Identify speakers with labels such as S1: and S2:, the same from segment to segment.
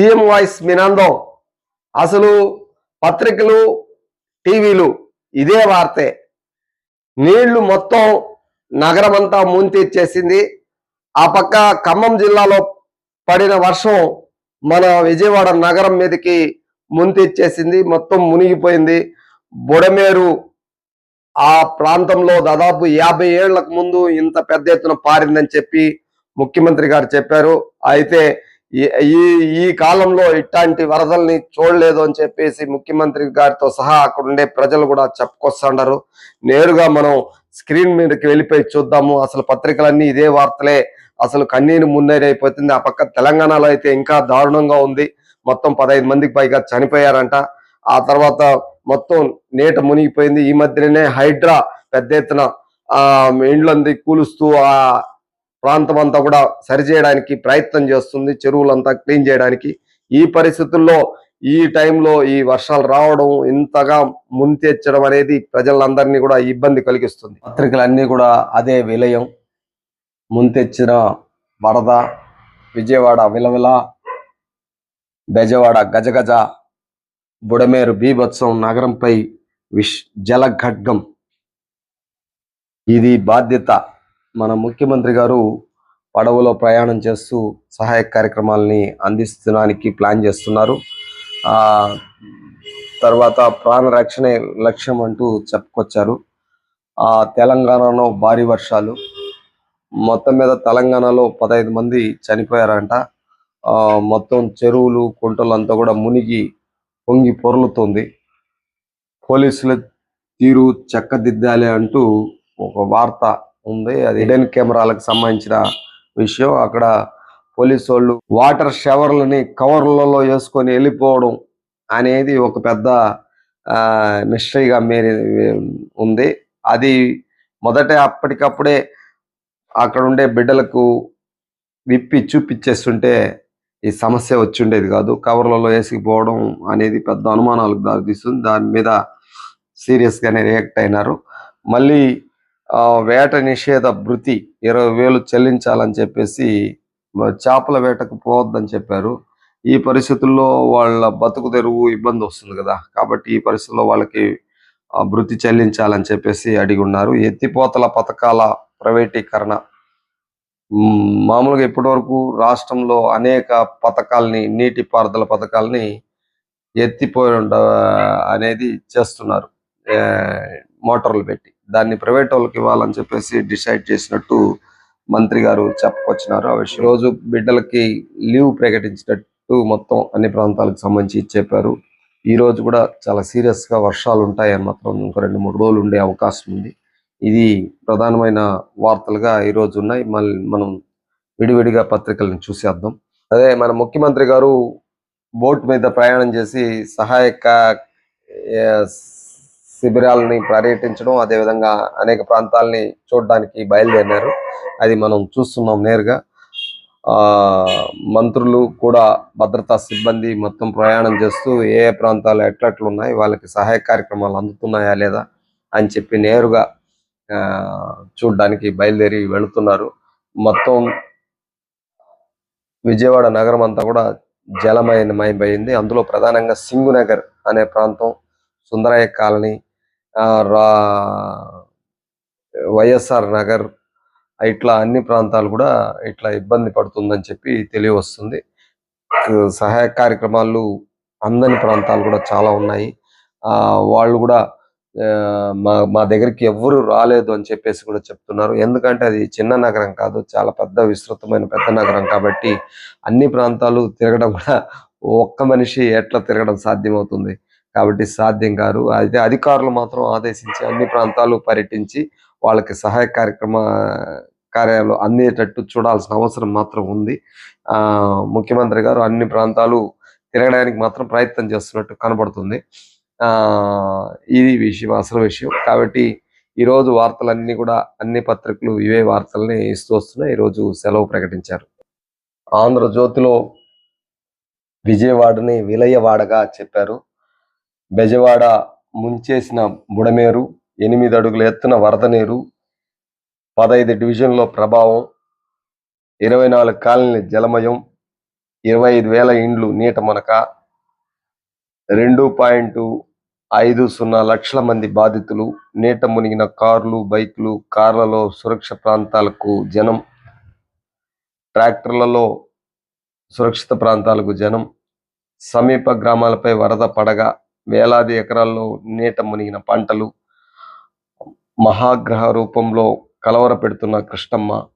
S1: CM voice మినందం. అసలు పత్రికలు టీవీలు ఇదే వార్తే. నీళ్ళు మొత్తం నగరం అంతా ముంతెచ్చేసింది ఆ పక్క ఖమ్మం జిల్లాలో పడిన వర్షం మన విజయవాడ నగరం మీదకి ముంతెచ్చేసింది మొత్తం మునిగిపోయింది. బుడమేరు ఆ ప్రాంతంలో దాదాపు యాభై ఏళ్ళకు ముందు ఇంత పెద్ద ఎత్తున పారిందని చెప్పి ముఖ్యమంత్రి గారు చెప్పారు. అయితే ఈ- ఈ ఈ కాలంలో ఇట్లాంటి వరదల్ని చూడలేదు అని చెప్పేసి ముఖ్యమంత్రి గారితో సహా అక్కడ ఉండే ప్రజలు కూడా చెప్పుకొస్తున్నారు నేరుగా మనం స్క్రీన్ మీదకి వెళ్ళిపోయి చూద్దాము. అసలు పత్రికలన్నీ ఇదే వార్తలే. అసలు కన్నీరు మున్నీరైపోతుంది ఆ పక్క తెలంగాణలో అయితే ఇంకా దారుణంగా ఉంది. మొత్తం పదహైదు మందికి పైగా చనిపోయారంట. ఆ తర్వాత మొత్తం నీట మునిగిపోయింది. ఈ మధ్యనే హైడ్రా పెద్ద ఎత్తున ఆ ఇండ్లంది కూలుస్తూ ఆ ప్రాంతం అంతా కూడా సరిచేయడానికి ప్రయత్నం చేస్తుంది. చెరువులంతా క్లీన్ చేయడానికి. ఈ పరిస్థితుల్లో ఈ టైంలో ఈ వర్షాలు రావడం ఇంతగా ముంతెచ్చడం అనేది ప్రజలందరినీ కూడా ఇబ్బంది కలిగిస్తుంది. పత్రికలన్నీ కూడా అదే విలయం. ముంతెచ్చిన వరద విజయవాడ విలవిల బెజవాడ గజగజ బుడమేరు బీభత్సం నగరంపై విష్ జలఖడ్గం ఇది బాధ్యత మన ముఖ్యమంత్రి గారు పడవలో ప్రయాణం చేస్తూ సహాయక కార్యక్రమాలని అందించడానికి ప్లాన్ చేస్తున్నారు. ఆ తర్వాత ప్రాణ రక్షణే లక్ష్యం అంటూ చెప్పుకొచ్చారు. ఆ తెలంగాణలో భారీ వర్షాలు. మొత్తం మీద తెలంగాణలో పదహైదు మంది చనిపోయారంట. ఆ మొత్తం చెరువులు కుంటలు అంతా కూడా మునిగి పొంగి పొర్లుతుంది. పోలీసుల తీరు చక్కదిద్దాలి అంటూ ఒక వార్త ఉంది. అది హిడెన్ కెమెరాలకు సంబంధించిన విషయం. అక్కడ పోలీసు వాళ్ళు వాటర్ షవర్లని కవర్లలో వేసుకొని వెళ్ళిపోవడం అనేది ఒక పెద్ద మిస్టరీగా మేరి ఉంది. అది మొదట అప్పటికప్పుడే అక్కడ ఉండే బిడ్డలకు విప్పి చూపించేస్తుంటే ఈ సమస్య వచ్చిండేది కాదు. కవర్లలో వేసుకుపోవడం అనేది పెద్ద అనుమానాలకు దారితీస్తుంది. దాని మీద సీరియస్గానే రియాక్ట్ అయినారు. మళ్ళీ వేట నిషేధ భృతి ఇరవై వేలు చెల్లించాలని చెప్పేసి చేపల వేటకు పోవద్దని చెప్పారు. ఈ పరిస్థితుల్లో వాళ్ళ బతుకు తెరువు ఇబ్బంది వస్తుంది కదా. కాబట్టి ఈ పరిస్థితుల్లో వాళ్ళకి భృతి చెల్లించాలని చెప్పేసి అడిగి ఉన్నారు. ఎత్తిపోతల పథకాల ప్రైవేటీకరణ. మామూలుగా ఇప్పటివరకు రాష్ట్రంలో అనేక పథకాలని నీటిపారుదల పథకాలని ఎత్తిపోయి అనేది చేస్తున్నారు. మోటార్లు పెట్టి. దాన్ని ప్రైవేట్ వాళ్ళకి ఇవ్వాలని చెప్పేసి డిసైడ్ చేసినట్టు మంత్రి గారు చెప్పుకొచ్చినారు. ఆ విషయం రోజు బిడ్డలకి లీవ్ ప్రకటించినట్టు మొత్తం అన్ని ప్రాంతాలకు సంబంధించి చెప్పారు. ఈ రోజు కూడా చాలా సీరియస్గా వర్షాలు ఉంటాయని మాత్రం ఇంకో రెండు మూడు రోజులు ఉండే అవకాశం ఉంది. ఇది ప్రధానమైన వార్తలుగా ఈ రోజు ఉన్నాయి. మళ్ళీ మనం విడివిడిగా పత్రికలను చూసేద్దాం. అదే మన ముఖ్యమంత్రి గారు బోట్ మీద ప్రయాణం చేసి సహాయక శిబిరాలని పర్యటించడం అదేవిధంగా అనేక ప్రాంతాలని చూడడానికి బయలుదేరినారు. అది మనం చూస్తున్నాం నేరుగా. ఆ మంత్రులు కూడా భద్రతా సిబ్బంది మొత్తం ప్రయాణం చేస్తూ ఏ ఏ ప్రాంతాలు ఎట్లట్లున్నాయి వాళ్ళకి సహాయ కార్యక్రమాలు అందుతున్నాయా లేదా అని చెప్పి నేరుగా ఆ, బయలుదేరి వెళుతున్నారు. మొత్తం విజయవాడ నగరం అంతా కూడా జలమయమయమైంది. అందులో ప్రధానంగా సింగు నగర్ అనే ప్రాంతం సుందరయ్య కాలనీ వైఎస్ఆర్ నగర్ ఇట్లా అన్ని ప్రాంతాలు కూడా ఇట్లా ఇబ్బంది పడుతుందని చెప్పి తెలియవస్తుంది. సహాయ కార్యక్రమాలు అందని ప్రాంతాలు కూడా చాలా ఉన్నాయి. ఆ వాళ్ళు కూడా మా మా దగ్గరికి ఎవ్వరు రాలేదు అని చెప్పేసి కూడా చెప్తున్నారు. ఎందుకంటే అది చిన్న నగరం కాదు చాలా పెద్ద విస్తృతమైన పెద్ద నగరం కాబట్టి అన్ని ప్రాంతాలు తిరగడం కూడా ఒక్క మనిషి ఎట్లా తిరగడం సాధ్యమవుతుంది? కాబట్టి సాధ్యం కారు అయితే అధికారులు మాత్రం ఆదేశించి అన్ని ప్రాంతాలు పర్యటించి వాళ్ళకి సహాయ కార్యక్రమ కార్యాలు అందేటట్టు చూడాల్సిన అవసరం మాత్రం ఉంది. ఆ ముఖ్యమంత్రి గారు అన్ని ప్రాంతాలు తిరగడానికి మాత్రం ప్రయత్నం చేస్తున్నట్టు కనబడుతుంది. ఆ ఇది విషయం అసలు విషయం. కాబట్టి ఈ రోజు వార్తలన్నీ కూడా అన్ని పత్రికలు ఇవే వార్తల్ని ఇస్తూ వస్తున్నాయి. ఈ రోజు సెలవు ప్రకటించారు. ఆంధ్రజ్యోతిలో విజయవాడని విలయవాడగా చెప్పారు. బెజవాడ ముంచేసిన బుడమేరు ఎనిమిది అడుగుల ఎత్తున వరద నీరు పదహైదు డివిజన్లో ప్రభావం ఇరవై నాలుగు కాలనీ జలమయం ఇరవై ఐదు వేల ఇండ్లు నీట మునక రెండు పాయింట్ ఐదు సున్నా లక్షల మంది బాధితులు నీట మునిగిన కార్లు బైకులు కార్లలో సురక్ష ప్రాంతాలకు జనం ట్రాక్టర్లలో సురక్షిత ప్రాంతాలకు జనం సమీప గ్రామాలపై వరద పడగా వేలాది ఎకరాల్లో నీట మునిగిన పంటలు మహాగ్రహ రూపంలో కలవర పెడుతున్న కృష్ణమ్మ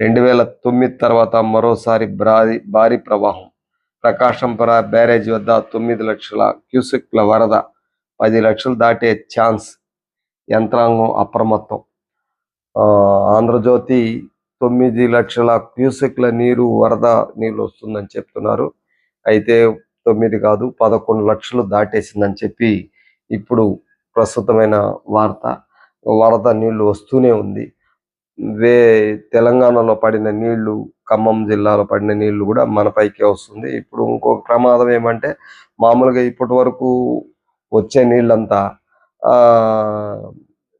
S1: రెండు వేల తొమ్మిది తర్వాత మరోసారి భారీ భారీ ప్రవాహం. ప్రకాశంపర బ్యారేజ్ వద్ద తొమ్మిది లక్షల క్యూసెక్ల వరద పది లక్షలు దాటే ఛాన్స్. యంత్రాంగం అప్రమత్తం. ఆ, ఆంధ్రజ్యోతి తొమ్మిది లక్షల క్యూసెక్ల నీరు వరద నీళ్ళు వస్తుందని చెప్తున్నారు. అయితే తొమ్మిది కాదు పదకొండు లక్షలు దాటేసిందని చెప్పి ఇప్పుడు ప్రస్తుతమైన వార్త. వరద నీళ్ళు వస్తూనే ఉంది. వే తెలంగాణలో పడిన నీళ్ళు ఖమ్మం జిల్లాలో పడిన నీళ్ళు కూడా మన పైకే వస్తుంది. ఇప్పుడు ఇంకొక ప్రమాదం ఏమంటే మామూలుగా ఇప్పటి వరకు వచ్చే నీళ్ళంతా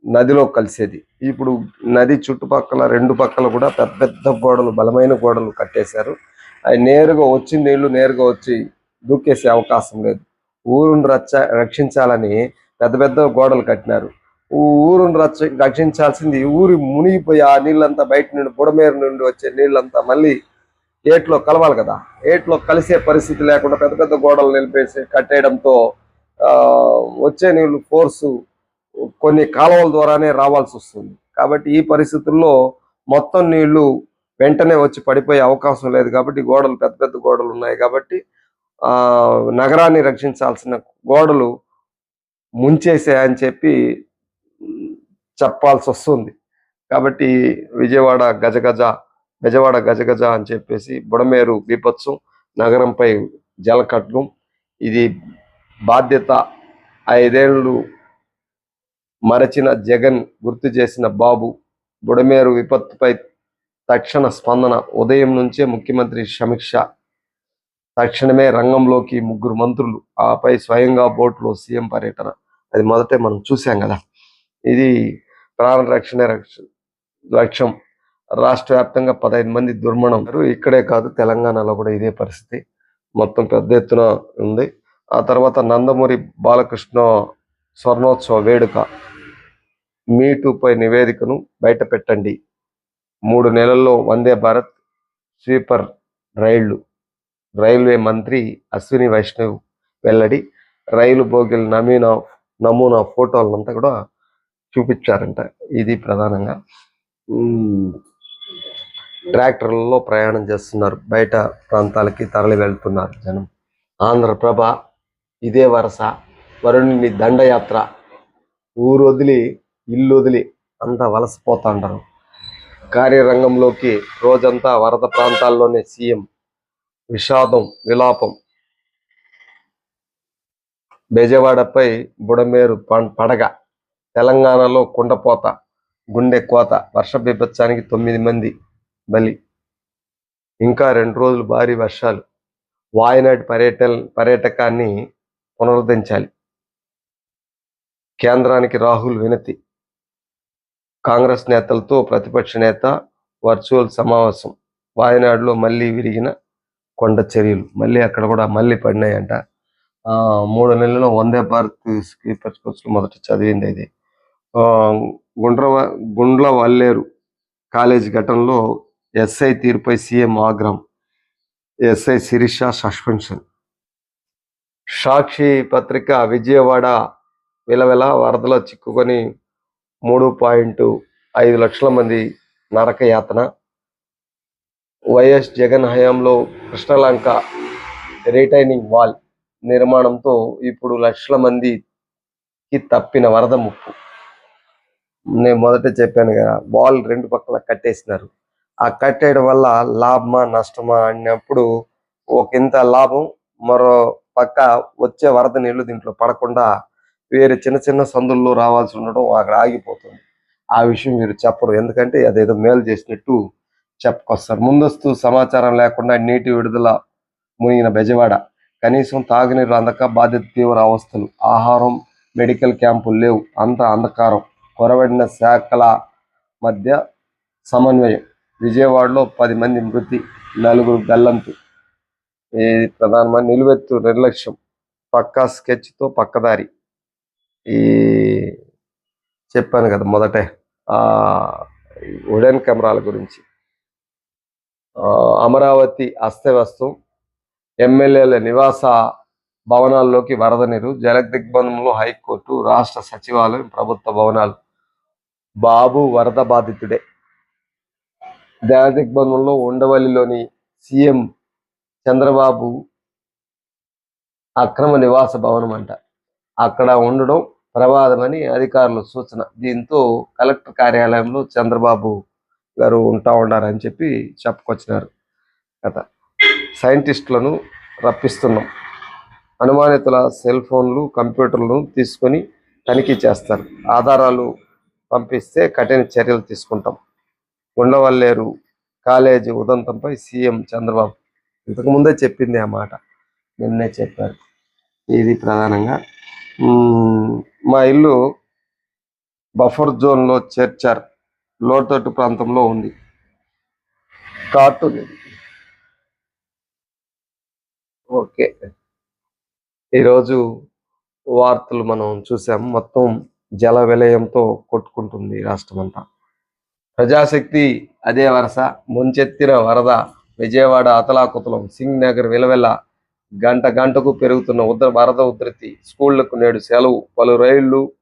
S1: నదిలో కలిసేది. ఇప్పుడు నది చుట్టుపక్కల రెండు పక్కల కూడా పెద్ద పెద్ద గోడలు బలమైన గోడలు కట్టేశారు. అవి నేరుగా వచ్చి నీళ్ళు నేరుగా వచ్చి దూకేసే అవకాశం లేదు. ఊరును రచ్చ రక్షించాలని పెద్ద పెద్ద గోడలు కట్టినారు. ఊ- ఊరును రక్షించాల్సింది ఊరి మునిగిపోయి ఆ నీళ్ళంతా బయట నుండి బుడమేరు నుండి వచ్చే నీళ్ళంతా మళ్ళీ ఏట్లో కలవాలి కదా. ఏట్లో కలిసే పరిస్థితి లేకుండా పెద్ద పెద్ద గోడలు నిలిపేసి కట్టేయడంతో ఆ, వచ్చే నీళ్ళు ఫోర్సు కొన్ని కాలువల ద్వారానే రావాల్సి వస్తుంది. కాబట్టి ఈ పరిస్థితుల్లో మొత్తం నీళ్ళు వెంటనే వచ్చి పడిపోయే అవకాశం లేదు కాబట్టి గోడలు పెద్ద పెద్ద గోడలు ఉన్నాయి కాబట్టి నగరాన్ని రక్షించాల్సిన గోడలు ముంచేసాయని చెప్పి చెప్పాల్సి వస్తుంది. కాబట్టి విజయవాడ గజగజ బెజవాడ గజగజ అని చెప్పేసి బుడమేరు బీభత్సం నగరంపై జలకట్లం ఇది బాధ్యత ఐదేళ్ళు మరచిన జగన్ గుర్తు చేసిన బాబు బుడమేరు విపత్తుపై తక్షణ స్పందన ఉదయం నుంచే ముఖ్యమంత్రి సమీక్ష తక్షణమే రంగంలోకి ముగ్గురు మంత్రులు ఆపై స్వయంగా బోట్లో సీఎం పర్యటన. అది మొదటే మనం చూసాం కదా. ఇది ప్రాణ రక్షణ రక్షణ లక్ష్యం. రాష్ట్ర వ్యాప్తంగా పదహైదు మంది దుర్మణం. ఇక్కడే కాదు తెలంగాణలో కూడా ఇదే పరిస్థితి. మొత్తం పెద్ద ఎత్తున ఉంది. ఆ తర్వాత నందమూరి బాలకృష్ణ స్వర్ణోత్సవ వేడుక. మీటూపై నివేదికను బయట పెట్టండి. మూడు నెలల్లో వందే భారత్ స్వీపర్ రైళ్ళు. రైల్వే మంత్రి అశ్విని వైష్ణవ్ వెల్లడి రైలు బోగిల నమూనా నమూనా ఫోటోలంతా కూడా చూపించారంట. ఇది ప్రధానంగా. ఉమ్, ట్రాక్టర్లలో ప్రయాణం చేస్తున్నారు. బయట ప్రాంతాలకి తరలి వెళ్తున్నారు జనం. ఆంధ్రప్రభ ఇదే వరస వరుణుని దండయాత్ర ఊరు వదిలి ఇల్లు వదిలి అంతా వలసపోతా ఉంటారు కార్యరంగంలోకి రోజంతా వరద ప్రాంతాల్లోనే సీఎం విషాదం విలాపం. బెజవాడపై బుడమేరు పడగ. తెలంగాణలో కుండపోత గుండె కోత వర్ష బీభత్సానికి తొమ్మిది మంది బలి. ఇంకా రెండు రోజులు భారీ వర్షాలు. వాయనాడ్ పర్యటన పర్యాటకాన్ని పునరుద్ధరించాలి. కేంద్రానికి రాహుల్ వినతి. కాంగ్రెస్ నేతలతో ప్రతిపక్ష నేత వర్చువల్ సమావేశం. వాయనాడులో మళ్ళీ విరిగిన కొండ చర్యలు మళ్ళీ అక్కడ కూడా మళ్ళీ పడినాయంట. మూడు నెలల్లో వందే భారత్ స్కీపర్స్ కోర్సులు మొదట చదివింది ఇది. గుండ్రవ గుండ్ర గుండ్ల వల్లేరు కాలేజ్ ఘటనలో ఎస్ఐ తీరుపై సీఎం ఆగ్రహం. SI Sirisha suspension. సాక్షి పత్రిక విజయవాడ విలవిల వరదలో చిక్కుకొని మూడు పాయింట్ ఐదు లక్షల మంది నరక యాతన. వైఎస్ జగన్ హయాంలో కృష్ణలంక రిటైనింగ్ వాల్ నిర్మాణంతో ఇప్పుడు లక్షల మందికి తప్పిన వరద ముప్పు. నేను మొదట చెప్పాను కదా వాల్ రెండు పక్కల కట్టేసినారు. ఆ కట్టేయడం వల్ల లాభమా నష్టమా అన్నప్పుడు ఒక ఇంత లాభం మరో పక్క వచ్చే వరద నీళ్ళు దీంట్లో పడకుండా వేరే చిన్న చిన్న సందుల్లో రావాల్సి ఉండడం అక్కడ ఆగిపోతుంది. ఆ విషయం మీరు చెప్పరు. ఎందుకంటే అదేదో మేలు చేసినట్టు చెప్పుకొస్తారు. ముందస్తు సమాచారం లేకుండా నీటి విడుదల మునిగిన బెజవాడ కనీసం తాగునీరు అందక బాధ్యత తీవ్ర అవస్థలు. ఆహారం మెడికల్ క్యాంపులు లేవు. అంత అంధకారం. కొరవడిన శాఖల మధ్య సమన్వయం. విజయవాడలో పది మంది మృతి నలుగురు గల్లంతు. ఈ ప్రధానమైన నిలువెత్తు నిర్లక్ష్యం. పక్కా స్కెచ్తో పక్కదారి. ఈ చెప్పాను కదా మొదటే. ఉడెన్ వుడెన్ కెమెరాల గురించి. అమరావతి అస్తవ్యస్తం. ఎమ్మెల్యేల నివాస భవనాల్లోకి వరద నీరు జల దిగ్బంధంలో హైకోర్టు రాష్ట్ర సచివాలయం ప్రభుత్వ భవనాలు. బాబు వరద బాధితుడే. జల దిగ్బంధంలో ఉండవల్లిలోని సీఎం చంద్రబాబు అక్రమ నివాస భవనం అంట అక్కడ ఉండడం ప్రమాదమని అధికారుల సూచన. దీంతో కలెక్టర్ కార్యాలయంలో చంద్రబాబు గారు ఉంటా ఉన్నారని చెప్పి చెప్పుకొచ్చినారు కథ. సైంటిస్టులను రప్పిస్తున్నాం. అనుమానితుల సెల్ ఫోన్లు కంప్యూటర్లను తీసుకొని తనిఖీ చేస్తారు. ఆధారాలు పంపిస్తే కఠిన చర్యలు తీసుకుంటాం. ఉండవల్లేరు కాలేజీ ఉదంతంపై సీఎం చంద్రబాబు ఇంతకు ముందే చెప్పింది ఆ మాట. నిన్నే చెప్పారు. ఇది ప్రధానంగా. మా ఇల్లు బఫర్ జోన్లో చేర్చారు. లోతట్టు ప్రాంతంలో ఉంది. కార్టూన్ ఇది ఓకే. ఈరోజు వార్తలు మనం చూసాం. మొత్తం జల విలయంతో కొట్టుకుంటుంది రాష్ట్రం అంతా ప్రజాశక్తి అదే వరస. ముంచెత్తిన వరద. విజయవాడ అతలాకుతలం సింగ్ నగర్ విలవెల్ల గంట గంటకు పెరుగుతున్న ఉద్ర వరద ఉధృతి. స్కూళ్ళకు నేడు సెలవు. పలు రైళ్ళు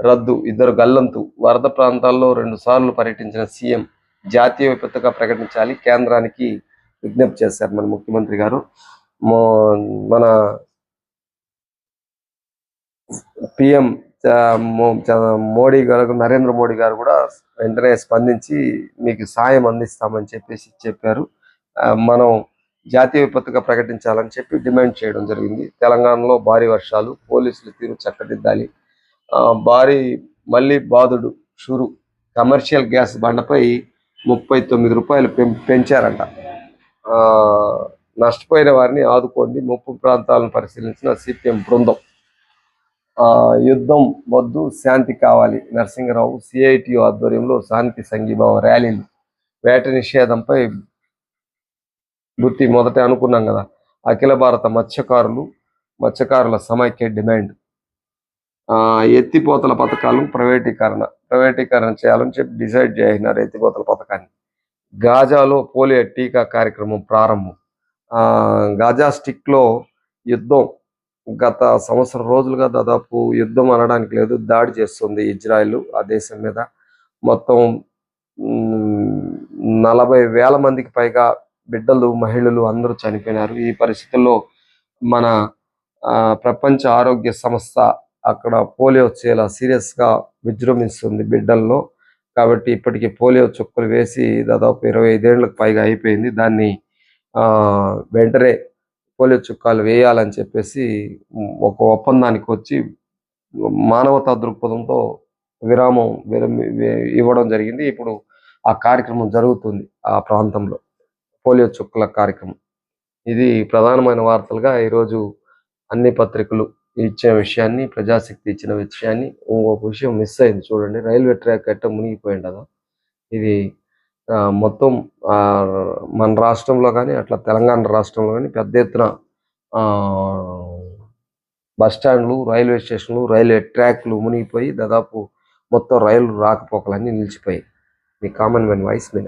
S1: రద్దు ఇద్దరు గల్లంతు వరద ప్రాంతాల్లో రెండు సార్లు పర్యటించిన సీఎం జాతీయ విపత్తుగా ప్రకటించాలి కేంద్రానికి విజ్ఞప్తి చేశారు మన ముఖ్యమంత్రి గారు. మో- మన పిఎం మోడీ గారు నరేంద్ర మోడీ గారు కూడా వెంటనే స్పందించి మీకు సాయం అందిస్తామని చెప్పేసి చెప్పారు. మనం జాతీయ విపత్తుగా ప్రకటించాలని చెప్పి డిమాండ్ చేయడం జరిగింది. తెలంగాణలో భారీ వర్షాలు పోలీసులు తీరు చక్కదిద్దాలి. భారీ మళ్ళీ బాధుడు షురు కమర్షియల్ గ్యాస్ బండపై ముప్పై తొమ్మిది రూపాయలు పెం- పెంచారంట. నష్టపోయిన వారిని ఆదుకోండి. ముప్పు ప్రాంతాలను పరిశీలించిన సిపిఎం బృందం. యుద్ధం వద్దు శాంతి కావాలి. నరసింహరావు సిఐటి ఆధ్వర్యంలో శాంతి సంఘీభావ ర్యాలీలు. వేట నిషేధంపై గుర్తి మొదట అనుకున్నాం కదా. అఖిల భారత మత్స్యకారులు మత్స్యకారుల సమైక్య డిమాండ్. ఎత్తిపోతల పథకాలను ప్రైవేటీకరణ ప్రైవేటీకరణ చేయాలని చెప్పి డిసైడ్ చేసినారు ఎత్తిపోతల పథకాన్ని. గాజాలో పోలియో టీకా కార్యక్రమం ప్రారంభం. ఆ, గాజా స్టిక్లో యుద్ధం. గత సంవత్సరం రోజులుగా దాదాపు యుద్ధం అనడానికి లేదు దాడి చేస్తుంది ఇజ్రాయెల్ ఆ దేశం మీద. మొత్తం నలభై వేల మందికి పైగా బిడ్డలు మహిళలు అందరూ చనిపోయినారు. ఈ పరిస్థితుల్లో మన ఆ, ప్రపంచ ఆరోగ్య సంస్థ అక్కడ పోలియో వచ్చేలా సీరియస్గా విజృంభిస్తుంది బిడ్డల్లో. కాబట్టి ఇప్పటికి పోలియో చుక్కలు వేసి దాదాపు ఇరవై ఐదేళ్ళకు పైగా అయిపోయింది. దాన్ని వెంటనే పోలియో చుక్కాలు వేయాలని చెప్పేసి ఒక ఒప్పందానికి వచ్చి మానవతా దృక్పథంతో విరామం ఇవ్వడం జరిగింది. ఇప్పుడు ఆ కార్యక్రమం జరుగుతుంది ఆ ప్రాంతంలో. పోలియో చుక్కల కార్యక్రమం. ఇది ప్రధానమైన వార్తలుగా ఈరోజు అన్ని పత్రికలు ఇచ్చిన విషయాన్ని ప్రజాశక్తి ఇచ్చిన విషయాన్ని ఇంకొక విషయం మిస్ అయింది చూడండి. రైల్వే ట్రాక్ ఎట్ట మునిగిపోయింది కదా ఇది ఆ, మొత్తం ఆ, మన రాష్ట్రంలో కానీ అట్లా తెలంగాణ రాష్ట్రంలో కానీ పెద్ద ఎత్తున ఆ, బస్ స్టాండ్లు రైల్వే స్టేషన్లు రైల్వే ట్రాక్లు మునిగిపోయి దాదాపు మొత్తం రైలు రాకపోకలన్నీ నిలిచిపోయాయి. మీ కామన్ మెన్ వాయిస్ మీద